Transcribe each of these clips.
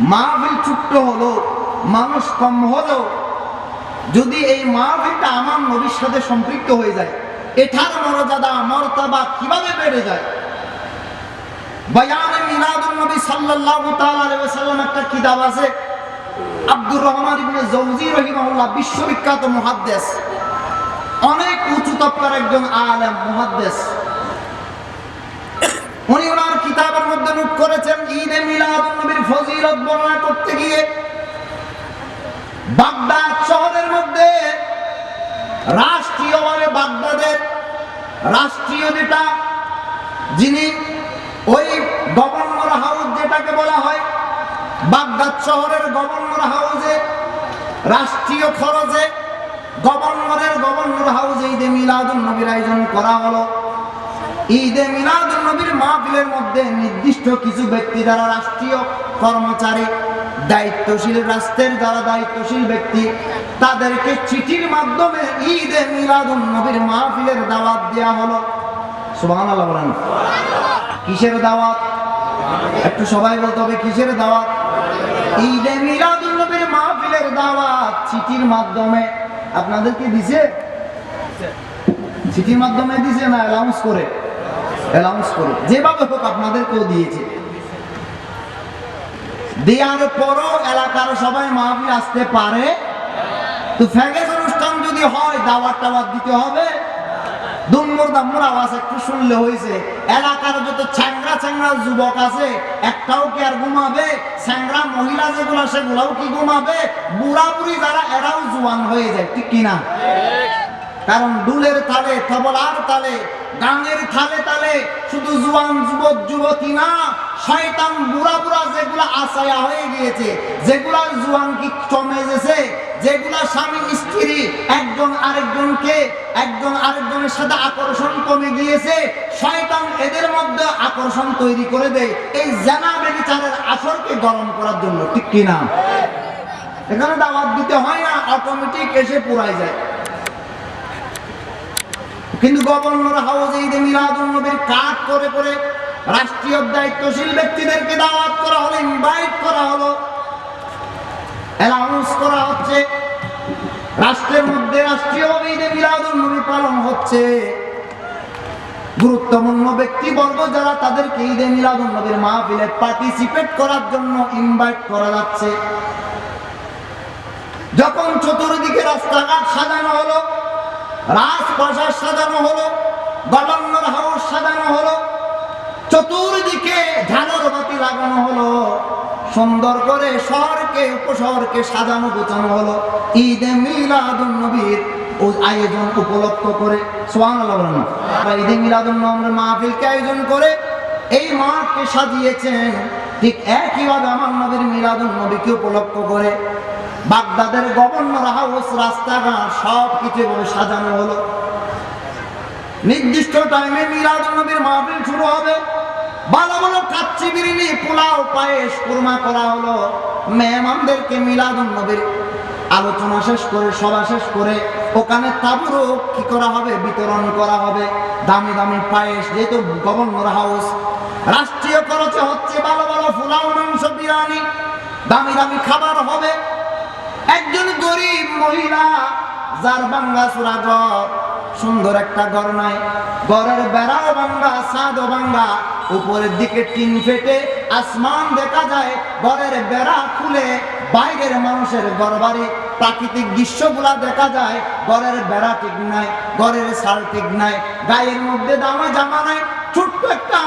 মাহফিল ছোট্ট হলো, মানুষ কম হলো। যদি এই মাহফিলটা আমার নবীর সাথে সম্পৃক্ত হয়ে যায় এটার মর্যাদা, মর্তাবা কীভাবে বেড়ে যায়? বয়ানে মিলাদুন নবী সাল্লাল্লাহু তাআলা আলাইহি ওয়াসাল্লাম একটা কিতাব আছে, আব্দুর রহমান ইবনে জৌজি রহিমাহুল্লাহ, বিশ্ববিখ্যাত মুহাদ্দিস। অনেক উঁচু একজন আলেম, মুহাদ্দিস। উনি ওনার কিতাবের মধ্যে নোট করেছেন ঈদে মিলাদুন নবীর ফজিলত বর্ণনা করতে গিয়ে। বাগদাদ শহরের মধ্যে রাষ্ট্রীয়ভাবে বাগদাদের রাষ্ট্রীয় যেটা, যিনি ওই গভর্নর হাউস যেটাকে বলা হয়, বাগদাদ শহরের গভর্নর হাউসে, রাষ্ট্রীয় খরচে গভর্নরের গভর্নর হাউসে ঈদে মিলাদুল নবীর আয়োজন করা হলো। ঈদে মিলাদুল নবীর মাহফিলের মধ্যে নির্দিষ্ট কিছু ব্যক্তি যারা রাষ্ট্রীয় কর্মচারী, দায়িত্বশীল, রাষ্ট্রের যারা দায়িত্বশীল ব্যক্তি, তাদেরকে চিঠির মাধ্যমে ঈদে মিলাদুল নবীর মাহফিলের দাওয়াত দেওয়া হলো। সুবহানাল্লাহ বলেন। কিসের দাওয়াত? একটু সবাই বলতে হবে, কিসের দাওয়াত? ঈদে মিলাদুল নবীর মাহফিলের দাওয়াত চিঠির মাধ্যমে। আপনাদেরকে দিছে? চিঠির মাধ্যমে দিছে না অ্যালাউন্স করে? অ্যালাউন্স করে যেভাবে হোক আপনাদেরকেও দিয়েছে। দেওয়ার পরও এলাকার সবাই মাহফিল আসতে পারে। তো ফ্যাগেজ অনুষ্ঠান যদি হয়, দাওয়াত টাওয়াত দিতে হবে। দুম্মুর দাম্মুর আওয়াজ একটু শুনলে হয়েছে। এলাকার যত ছ্যাংরা ছ্যাংরা যুবক আছে, একটাও কি আর ঘুমাবে? ছ্যাংরা মহিলা যেগুলো, সেগুলাও কি ঘুমাবে? বুড়া বুড়ি যারা, এরাও জোয়ান হয়ে যায়, ঠিক কিনা? কারণ ডুলের তালে, তবলার তালে গানের থালে তালে, শুধু জুয়ান, যুবক, যুবতী না, শয়তান, বুড়া বুড়া যেগুলা আশায়া হয়ে গিয়েছে, যেগুলা জুয়ান কি কমে গেছে, যেগুলা স্বামী, স্ত্রী, একজন আরেকজনকে, একজন আরেকজনের সাথে আকর্ষণ কমে গিয়েছে, শয়তান এদের মধ্যে আকর্ষণ তৈরি করে দেয়, এই জানা বেবিচারের আসরকে গরম করার জন্য, ঠিক কিনা? এখানে দাওয়াত দিতে হয় না অটোমেটিক এসে পুরাই যায়। কিন্তু গভর্নর হাউসে ঈদে মিলাদুল নবীর কাজ করে করে রাষ্ট্রীয় দায়িত্বশীল ব্যক্তিদেরকে দাওয়াত করা হলো ইনভাইট করা হলো। অ্যানাউন্স করা হচ্ছে। রাষ্ট্রের মধ্যে রাষ্ট্রীয়ভাবে ঈদে মিলাদুল নবী পালন হচ্ছে। গুরুত্বপূর্ণ ব্যক্তিবর্গ যারা তাদেরকে ঈদে মিলাদুল নবীর মাহফিলে পার্টিসিপেট করার জন্য ইনভাইট করা যাচ্ছে। যখন চতুর্দিকে রাস্তাঘাট সাজানো হলো রাজপ্রাসাদ সাজানো হলো গভর্নর হাউস সাজানো হলো, চতুর্দিকে ঝালর বাতি লাগানো হলো, সুন্দর করে শহরকে, উপশহরকে সাজানো গোছানো হলো। ঈদে মিলাদুন নবীর আয়োজন উপলক্ষ করে বলেন। ঈদে মিলাদুন নবীর মাহফিলকে আয়োজন করে এই মাঠকে সাজিয়েছেন, ঠিক একইভাবে আমার নবীর মিলাদুন নবীকে উপলক্ষ করে। বাগদাদের গভর্নর হাউস, রাস্তাঘাট, সব কিছু এভাবে সাজানো হলো। নির্দিষ্ট টাইমে মিলাদুল নবীর মাহফিল শুরু হবে। ভালো ভালো কাচ্চি বিরিয়ানি, পোলাও, পায়েস, কুরমা করা হলো। মেহমানদেরকে মিলাদুল নবীর আলোচনা শেষ করে, সভা শেষ করে ওখানে তাবুরও কি করা হবে, বিতরণ করা হবে। দামি দামি পায়েস, যেহেতু গভর্নর হাউস। রাষ্ট্রীয় খরচে হচ্ছে ভালো ভালো পোলাও, মাংস, বিরিয়ানি। দামি দামি খাবার হবে। গরিব মহিলা, যার বাঙ্গা চূড়া ঘর সুন্দর একটা ঘর নাই। ঘরের বেড়াও ভাঙ্গা, ছাদও ভাঙ্গা, উপরের দিকে টিন ফেটে আসমান দেখা যায়। ঘরের বেড়া খুলে বাইরের মানুষের ঘর বাড়ি প্রাকৃতিক দৃশ্যগুলা দেখা যায়। ঘরের বেড়া ঠিক নাই, ঘরের সাল ঠিক নাই, গায়ের মধ্যে দামা জামা নাই। ছোট্ট একটা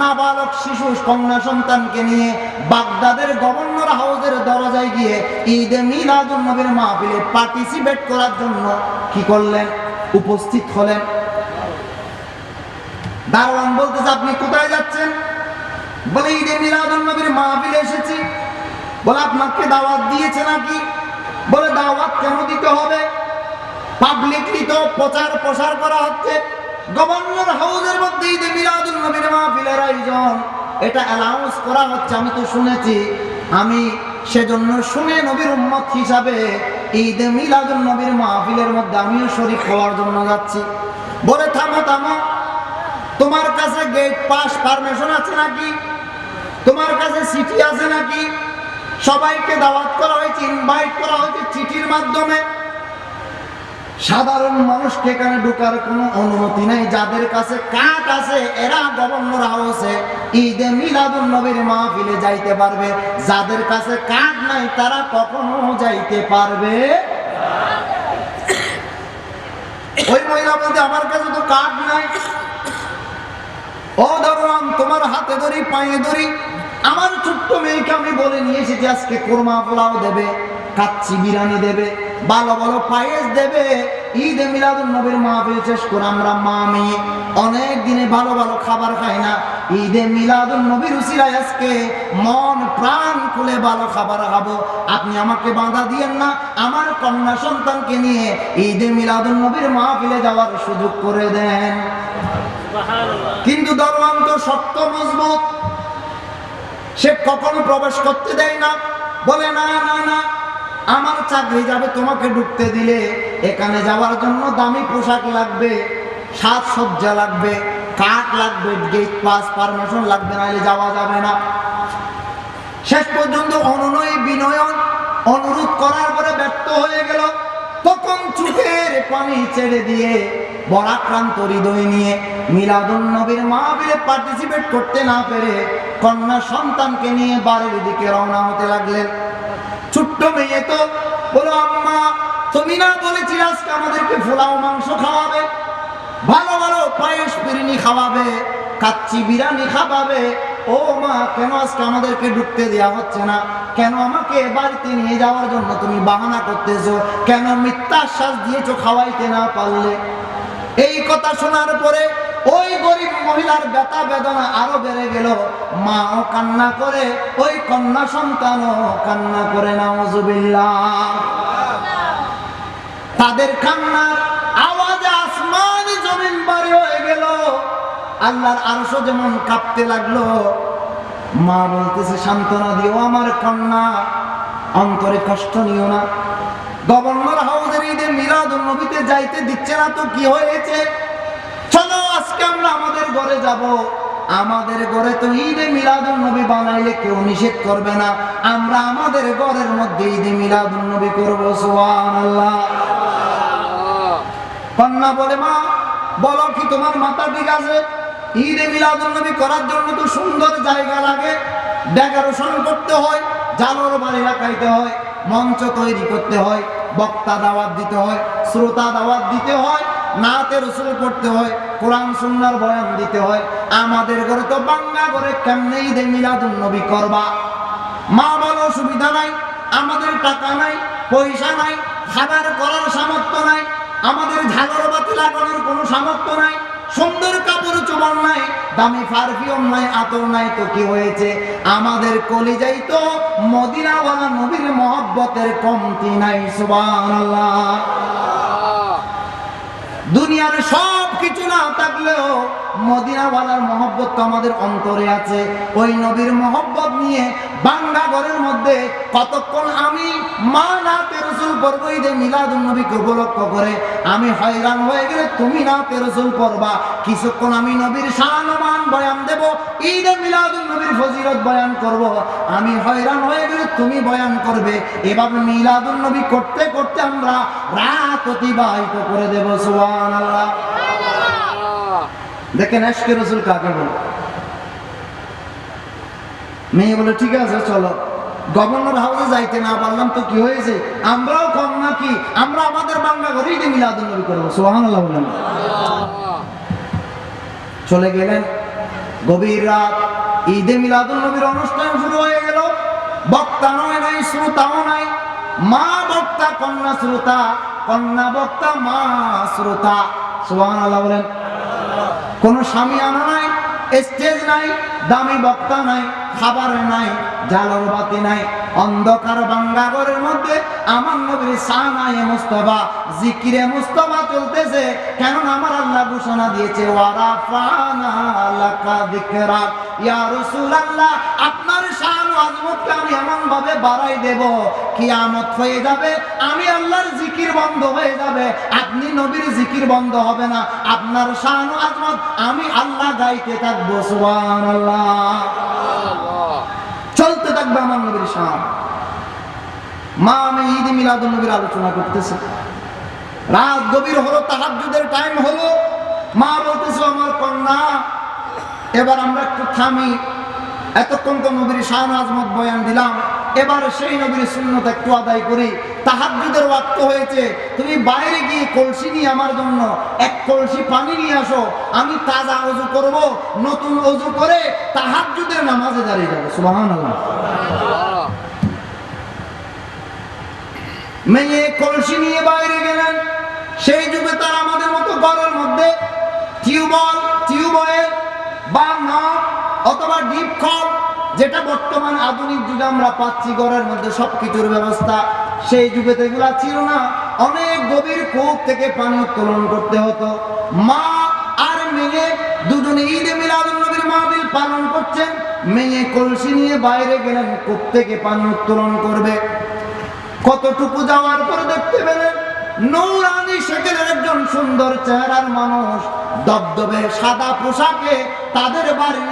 নাবালক শিশু, কন্যা সন্তানকে নিয়ে বাগদাদের গভর্নর হাউসের দরজায় গিয়ে ঈদে মিলাদুল নবীর মাহফিলে পার্টিসিপেট করার জন্য কি করলেন? উপস্থিত হলেন। দারোয়ান বলতেছে, আপনি কোথায় যাচ্ছেন? বলে, ঈদে মিলাদুল নবীর মাহফিলে এসেছি। বলে, আপনাকে দাওয়াত দিয়েছে নাকি? বলে, দাওয়াত কেন দিতে হবে? পাবলিকলি তো প্রচার প্রসার করা হচ্ছে। গভর্নর হাউসের মধ্যে ঈদে মিলাদুল নবীর মাহফিলের আয়োজন। এটা অ্যানাউন্স করা হচ্ছে, আমি তো শুনেছি। আমি সেজন্য শুনে নবীর উম্মত হিসাবে ঈদে মিলাদুল নবীর মাহফিলের মধ্যে আমিও শরীক হওয়ার জন্য যাচ্ছি। বলে, থামো থামো। তোমার কাছে গেট পাস পারমিশন আছে নাকি? তোমার কাছে সিটি আছে নাকি? সবাইকে দাওয়াত করা হয়েছে ইনভাইট করা হয়েছে চিঠির মাধ্যমে। সাধারণ মানুষকে এখানে ঢোকার কোনো অনুমতি নাই। যাদের কাছে কাঠ আছে, এরা গভর্নর হাউসে ঈদে মিলাদুল নবীর মাহফিলে যাইতে পারবে। যাদের কাছে কাঠ নাই, তারা কখনো যাইতে পারবে ওই মহিলা বলতে, আমার কাছে তো কাঠ নাই। ও দারোয়ান, তোমার হাতে ধরি, পায়ে ধরি। আমার ছোট্ট মেয়েকে আমি বলে নিয়েছি যে আজকে কোরমা পোলাও দেবে, কাচ্চি বিরিয়ানি দেবে। ভালো ভালো পায়েস দেবে। ঈদে মিলাদুল নবীর মাহফিল শেষ করে আমরা মা মেয়ে অনেক দিনে ভালো ভালো খাবার খাই না। ঈদে মিলাদুল নবীর উসিলায় আজকে মন প্রাণ খুলে ভালো খাবার খাব। আপনি আমাকে বাধা দিয়েন না, আমার কন্যা সন্তানকে নিয়ে ঈদে মিলাদুল নবীর মাহফিলে যাওয়ার সুযোগ করে দেন। কিন্তু দরওয়ান তো শক্ত, মজবুত। সে কখনো প্রবেশ করতে দেয় না? বলে, না না না। আমার চাকরি যাবে, তোমাকে ঢুকতে দিলে। এখানে যাওয়ার জন্য দামি পোশাক লাগবে সাজসজ্জা লাগবে, কাঠ লাগবে গেট পাস পারমিশন লাগবে, নাহলে যাওয়া যাবে না। শেষ পর্যন্ত অনুনয়, বিনয়ন অনুরোধ করার পরে ব্যর্থ হয়ে গেল। তখন চোখের পানি ছেড়ে দিয়ে বরাক্রান্ত হৃদয় নিয়ে মিলাদুন নবীর মাহফিলে পার্টিসিপেট করতে না পেরে কন্যা সন্তানকে নিয়ে বাড়ির দিকে রওনা হতে লাগলেন। ছোট্ট মেয়ে তো। বলো, আম্মা, তুমি না বলেছিলে আজকে আমাদেরকে ফোলাও মাংস খাওয়াবে? ভালো ভালো, পায়েস, বিরিয়ানি খাওয়াবে, কাচ্চি বিরিয়ানি খাওয়াবে। ও মা, কেন আজকে আমাদেরকে ঢুকতে দেওয়া হচ্ছে না? কেন আমাকে বাড়িতে নিয়ে যাওয়ার জন্য তুমি বাহানা করতেছো? কেন মিথ্যা আশ্বাস দিয়েছ খাওয়াইতে না পারলে? এই কথা শোনার পরে ওই মহিলার ব্যথা বেদনা আরও বেড়ে গেল। মাও কান্না করে, ওই কন্যা সন্তানও কান্না করে, নাউজুবিল্লাহ। তাদের কান্নার আওয়াজে আসমান জমিন বাড়ি হয়ে গেল। আল্লাহর আরশো যেমন কাঁপতে লাগল। মা বলতেছে, সান্ত্বনা দিও আমার কন্যা, অন্তরে কষ্ট নিও না। গভর্নর হাউসের ঈদে মিলাদুল নবীতে যাইতে দিচ্ছে না তো কি হয়েছে চলো আজকে আমরা আমাদের ঘরে যাব, আমাদের ঘরে তো ঈদে মিলাদুল নবী বানাইলে কেউ নিষেধ করবে না। আমরা আমাদের ঘরের মধ্যে ঈদে মিলাদুল নবী করব, সুবহানাল্লাহ। কন্যা বলে, মা, বলো কি তোমার মাথা ঠিক আছে? ঈদে মিলাদুল নবী করার জন্য তো সুন্দর জায়গা লাগে। ডেকোরেশন করতে হয়, জানোর বাড়ি লাগাইতে হয়, মঞ্চ তৈরি করতে হয়, বক্তা দাওয়াত দিতে হয়, শ্রোতা দাওয়াত দিতে হয় নাতে রসুল করতে হয়, কোরআন সুন্নার বয়ান দিতে হয়। আমাদের ঘরে তো বাংলা ঘরে কেমনে ঈদে মিলাদুল নবী করবা? মা বলো সুবিধা নাই, আমাদের টাকা নাই, পয়সা নাই, খাবার করার সামর্থ্য নাই, আমাদের ঝালর বাতি লাগানোর কোনো সামর্থ্য নাই, সুন্দর কাপড় চোপড় নাই, দামি পারফিউম নাই, আতর নাই তো কি হয়েছে? আমাদের কলিজাই তো মদিনাওয়ালা নবীর মহব্বতের কমতি নাই, সুবহানাল্লাহ। দুনিয়ার সব কিছু না থাকলেও মদিনাওয়ালার মহব্বত তো আমাদের অন্তরে আছে। ওই নবীর মহব্বত নিয়ে বাংলা ঘরের মধ্যে কতক্ষণ আমি মা নাতে রসুল পড়ব, ঈদে মিলাদুল নবীকে উপলক্ষ করে আমি হয়রান হয়ে গেলে তুমি নাতে রসুল পড়বা। কিছুক্ষণ আমি নবীর শানমান বয়ান দেব, ঈদে মিলাদুল নবীর ফজিরত বয়ান করব। আমি হয়রান হয়ে গেলে তুমি বয়ান করবে। এভাবে মিলাদুল নবী করতে করতে আমরা রাত অতিবাহিত করে দেব, সুবহানাল্লাহ। দেখেন আজকে রসুল কাকে বলে? মেয়ে বলে, ঠিক আছে, চলো। গভর্নর হাউসে যাইতে না পারলাম তো কি হয়েছে? আমরাও কম নাকি? আমরা আমাদের বাংলা ঘরে ঈদে মিলাদুল নবী করব। সুবহানাল্লাহ বলেন। চলে গেলেন। গভীর রাত, ঈদে মিলাদুল নবীর অনুষ্ঠান শুরু হয়ে গেল। বক্তা নয় নাই, শ্রোতাও নাই। মা বক্তা, কন্যা শ্রোতা, কন্যা বক্তা, মা শ্রোতা। সুবহানাল্লাহ বলেন। কোন স্বামী আনা নাই স্টেজ নাই, দামি বক্তা নাই, খাবার নাই, জালর বাতি নাই, অন্ধকার বাঙ্গাগরের মধ্যে আমার নবীর সানায়ে মুস্তফা, জিকিরে মুস্তফা চলতেছে। কেন আমার আল্লাহ ঘোষণা দিয়েছে, ওয়ারাফানা লাকা যিকরা ইয়া রাসূলুল্লাহ, আপনার শান আজমতকে আমি এমন ভাবে বাড়াই দেব হয়ে যাবে, আমি আল্লাহর জিকির বন্ধ হয়ে যাবে, আপনি নবীর জিকির বন্ধ হবে না, আপনার শান আজমত আমি আল্লাহ গাইতে থাকব, সুবহানাল্লাহ। চলতে থাকবে আমার নবীর শান। মা আমি ঈদ মিলাদুল নবীর আলোচনা করতেছে। রাত গভীর হলো, তাহাজ্জুদের টাইম হলো। মা বলতেছে, আমার কন্যা, এবার আমরা একটু থামি। এতক্ষণ তো নবীর শাহান আজমত বয়ান দিলাম। এবার সেই নবীর শূন্যত একটু আদায় করি। তাহাজ্জুদের ওয়াক্ত হয়েছে। তুমি বাইরে গিয়ে কলসি নিয়ে আমার জন্য এক কলসি পানি নিয়ে আসো। আমি তাজা অজু করব। নতুন অজু করে তাহাজ্জুদের নামাজে দাঁড়িয়ে যাব। সুবহানাল্লাহ। মেয়ে কলসি নিয়ে বাইরে গেলেন। সেই যুগে তার আমাদের মতো ঘরের মধ্যে টিউবওয়েল টিউবওয়েল বা নট অথবা ডিপ যেটা বর্তমান আধুনিক যুগে আমরা পাচ্ছি ঘরের মধ্যে সবকিছুর ব্যবস্থা, সেই যুগে তো এগুলা ছিল না। অনেক গভীর কূপ থেকে পানি উত্তোলন করতে হতো। মা আর মেয়ে দুজনে ঈদে পালন করছেন। মেয়ে কলসি নিয়ে বাইরে থেকে উত্তোলন করবে। কতটুকু যাওয়ার পরে দেখতে পেলেন চেহারার মানুষ দবদবে সাদা পোশাকে তাদের বাড়ির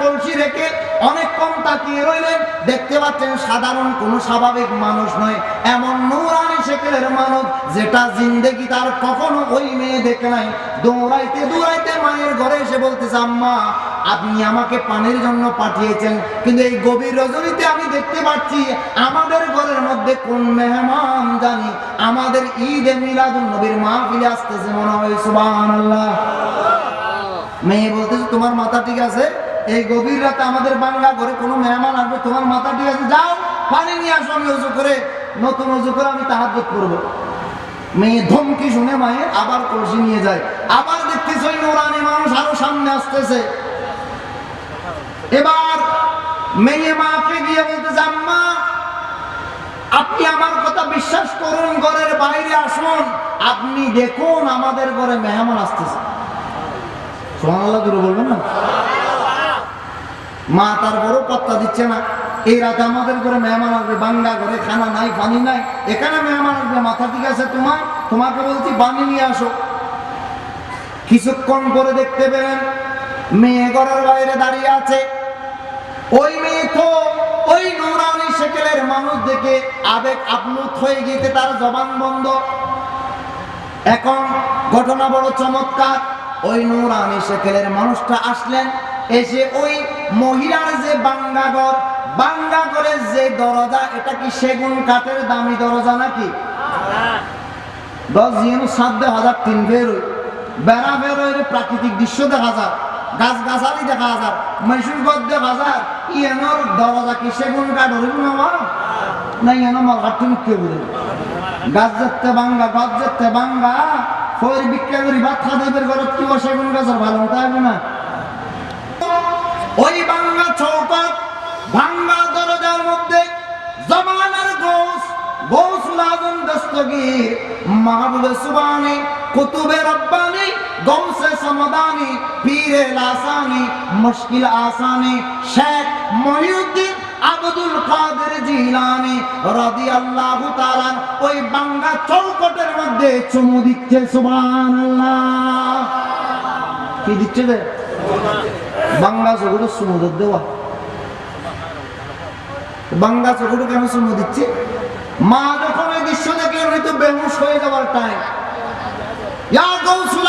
কলসি রেখে অনেকক্ষণ তাকিয়ে রইলেন। দেখতে পাচ্ছেন সাধারণ কোনো স্বাভাবিক মানুষ নয়, এমন নৌরানি শেখের মানুষ যেটা জিন্দেগি তার কখনো ওই মেয়ে দেখে নাই। দৌড়াইতে দৌড়াইতে মায়ের ঘরে এসে বলতেছে, আম্মা আপনি আমাকে পানির জন্য পাঠিয়েছেন, কিন্তু এই গভীর রজনীতে আমি দেখতে পাচ্ছি আমাদের ঘরের মধ্যে কোন মেহমান জানি, আমাদের ঈদে মিলাদুল নবীর মাহফিলে আসতেছে মনে হয়, সুবহানাল্লাহ। মেয়ে বলতেছে, তোমার মাথা ঠিক আছে? এই গভীর রাতে আমাদের বাংলা ঘরে কোনো মেহমান আসবে, তোমার মাথা ঠিক আছে? যাও, পানি নিয়ে আসো, আমি অজু করে, নতুন অজু করে আমি তাহাজ্জুদ করব। মেয়ে ধমকি শুনে মায়ের আবার কলসি নিয়ে যায়। আবার দেখতেছে নোরানি মানুষ আরও সামনে আসতেছে। এবার মেয়ে মাকে গিয়ে বলতেছে, আম্মা, আপনি আমার কথা বিশ্বাস করুন, ঘরের বাইরে আসুন। আপনি দেখুন আমাদের ঘরে মেহমান আসতেছে। সোহানাল্লাহ দূরে বলবেন মা তার বড় পাত্তা দিচ্ছে না। এই রাতে আমাদের ঘরে মেহমান আসবে বাংলা ঘরে খানা নাই, পানি নাই। এখানে মেহমান আসবে, মাথা ঠিক আছে তোমার? তোমাকে বলছি পানি নিয়ে আসো। কিছুক্ষণ পরে দেখতে পেলেন মেয়ে ঘরের বাইরে দাঁড়িয়ে আছে। ওই মেয়ে তো ওই নোরানি শেকেলের মানুষ দেখে আবেগ আপ্লুত হয়ে গিয়েছে, তার জবান বন্ধ। এখন ঘটনা বড় চমৎকার। ওই নুরানি শেকেলের মানুষটা আসলেন, এসে ওই মহিলার যে বাঙ্গাঘর বাঙ্গাঘরের যে দরজা, এটা কি সেগুন কাঠের দামি দরজা নাকি? দশ জিন সাত হাজার তিন বের বেড়া বের হয়ে প্রাকৃতিক দৃশ্য দেখা যায়। গাছ গাছালি দেখা যায় মৈসুর গদ দেখা যায় ইয়েনর দরজা কি সেগুন কাঠ হরিব না না ইয়েন মলকার তুমি কে বুঝে গাছ যেতে বাঙ্গা গাছ যেতে বাঙ্গা ফয়ের বিক্রিয়া করি ভাত খাদের ঘরত কি বসে কোন গাছের ভালো হতে হবে না ওই বাঙ্গা চৌকাত ভাঙ্গা দরজার মধ্যে জমানার গোস গৌসুল আজম দস্তগীর মাহবুবে সুবানি কুতুবে রব্বানি গৌসে সমদানি, পীরে লাসানি, মুশকিল আসানি, শেখ মহিউদ্দিন আব্দুল কাদের জিলানি রাদিয়াল্লাহু তাআলা, ওই বাঙ্গা চৌকটের মধ্যে চুমু দিচ্ছে, সুবহানাল্লাহ। কি দিচ্ছে রে? বাংলা চৌকটের চুমু দেওয়া বাংলা চৌকটে কেন চুমু দিচ্ছে? মা যখন এই দৃশ্য দেখে হয়তো বেহুশ হয়ে যাওয়ার টাইম ইয়া গৌসুল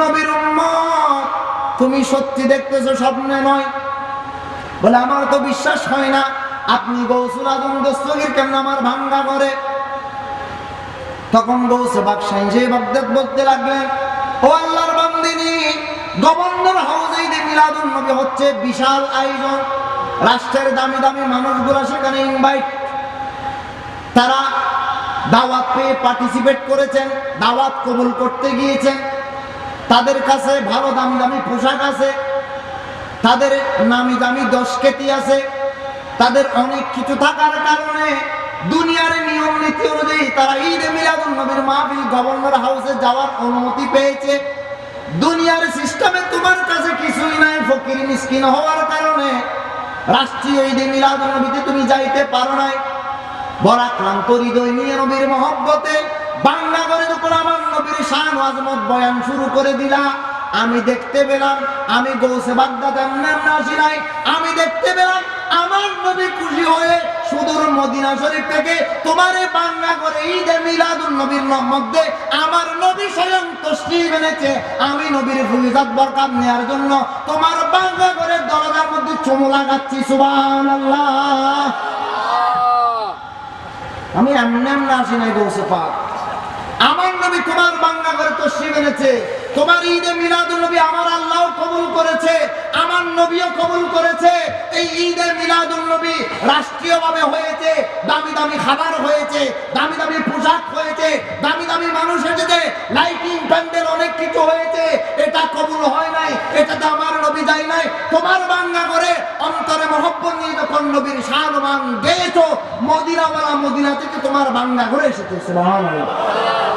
নবীর তুমি সত্যি দেখতেছো স্বপ্নে নয়। বলে আমার তো বিশ্বাস হয় না, আপনি গৌসুল আজম দস্তগির কেমন আমার ভাঙ্গা করে? তখন গৌসে বাদশাহ যে বাগদাদ বলতে লাগলেন ও আল্লাহর বান্দিনী, গভর্নর হাউসে ঈদে মিলাদুন নবী হচ্ছে, বিশাল আয়োজন। রাষ্ট্রের দামি দামি মানুষগুলো সেখানে ইনভাইট তারা দাওয়াত পেয়ে পার্টিসিপেট করেছেন, দাওয়াত কবুল করতে গিয়েছেন। তাদের কাছে ভালো দামি দামি পোশাক আছে, তাদের নামি দামি দশ কেতি আছে, তাদের অনেক কিছু থাকার কারণে দুনিয়ার নিয়ম নীতি অনুযায়ী তারা ঈদ মিলাদুল নবীর মাহফিল গভর্নর হাউসে যাওয়ার অনুমতি পেয়েছে। দুনিয়ার সিস্টেমে তোমার কাছে কিছুই নাই, ফকির মিসকিন হওয়ার কারণে রাষ্ট্রীয় ঈদে মিলাদুল নবীতে তুমি যাইতে পারো নাই। বরাক্রান্ত হৃদয় নিয়ে নবীর মহব্বতে বাংলা করে যখন আমার নবীর শান আজমত বয়ান শুরু করে দিলা। আমি দেখতে পেলাম আমি গৌসে বাগদাদ আসি নাই। আমি দেখতে পেলাম আমার নবী খুশি হয়ে সুদূর মদিনা শরীফ থেকে তোমার এই বাংলা করে ঈদে মিলাদুল নবীর মধ্যে আমার নবী স্বয়ং তসলিম এনেছে। আমি নবীর ফুলিজাত বরকাত নেওয়ার জন্য তোমার বাংলা করে দরজার মধ্যে চুমু লাগাচ্ছি সুবহানাল্লাহ। আমি এমনি এমনি আসি নাই গৌসে পাক। আমার নবী তোমার বাংলা করে তসলিম এনেছে। তোমার ঈদে মিলাদুল নবী আমার আল্লাহ কবুল করেছে, আমার নবীও কবুল করেছে। এই ঈদে মিলাদুল নবী রাষ্ট্রীয়ভাবে হয়েছে, দামি দামি খাবার হয়েছে, দামি দামি পোশাক হয়েছে, দামি দামি মানুষ এসেছে, লাইটিং প্যান্ডেল অনেক কিছু হয়েছে। এটা কবুল হয় নাই, এটাতে আমার নবী যায় নাই। তোমার বাংলা করে অন্তরে মহব্বত নিয়ে যখন নবীর শাহমান গেয়েছো, মদিনাওয়ালা মদিনা থেকে তোমার বাংলা করে এসেছে, সুবহানাল্লাহ।